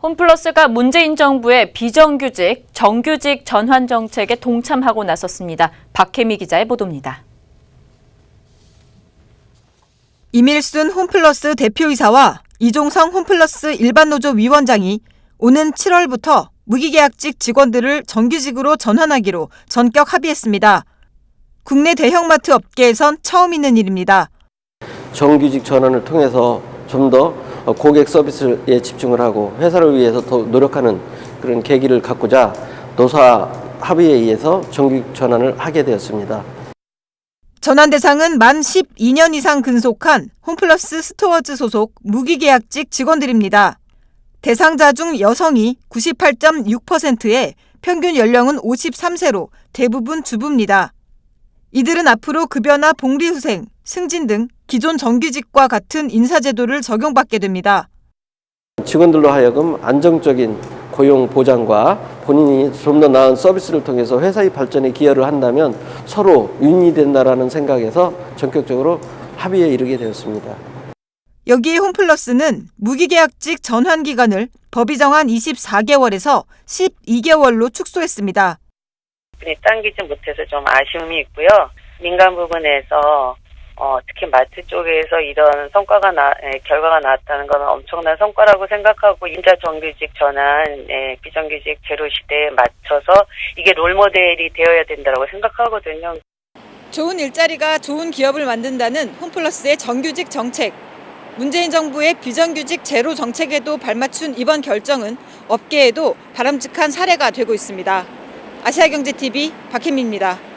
홈플러스가 문재인 정부의 비정규직, 정규직 전환 정책에 동참하고 나섰습니다. 박혜미 기자의 보도입니다. 이밀순 홈플러스 대표이사와 이종성 홈플러스 일반노조 위원장이 오는 7월부터 무기계약직 직원들을 정규직으로 전환하기로 전격 합의했습니다. 국내 대형마트 업계에선 처음 있는 일입니다. 정규직 전환을 통해서 좀 더 고객 서비스에 집중을 하고 회사를 위해서 더 노력하는 그런 계기를 갖고자 노사 합의에 의해서 정규직 전환을 하게 되었습니다. 전환 대상은 만 12년 이상 근속한 홈플러스 스토어즈 소속 무기계약직 직원들입니다. 대상자 중 여성이 98.6%에 평균 연령은 53세로 대부분 주부입니다. 이들은 앞으로 급여나 복리후생, 승진 등 기존 정규직과 같은 인사제도를 적용받게 됩니다. 직원들로 하여금 안정적인 고용 보장과 본인이 좀 더 나은 서비스를 통해서 회사의 발전에 기여를 한다면 서로 윈이 된다라는 생각에서 전격적으로 합의에 이르게 되었습니다. 여기에 홈플러스는 무기계약직 전환 기간을 법이 정한 24개월에서 12개월로 축소했습니다. 당기지 못해서 좀 아쉬움이 있고요. 민간 부분에서 어, 특히 마트 쪽에서 이런 성과가 나, 에, 결과가 나왔다는 것은 엄청난 성과라고 생각하고 인자 정규직 전환, 에, 비정규직 제로 시대에 맞춰서 이게 롤모델이 되어야 된다고 생각하거든요. 좋은 일자리가 좋은 기업을 만든다는 홈플러스의 정규직 정책. 문재인 정부의 비정규직 제로 정책에도 발맞춘 이번 결정은 업계에도 바람직한 사례가 되고 있습니다. 아시아경제TV 박혜미입니다.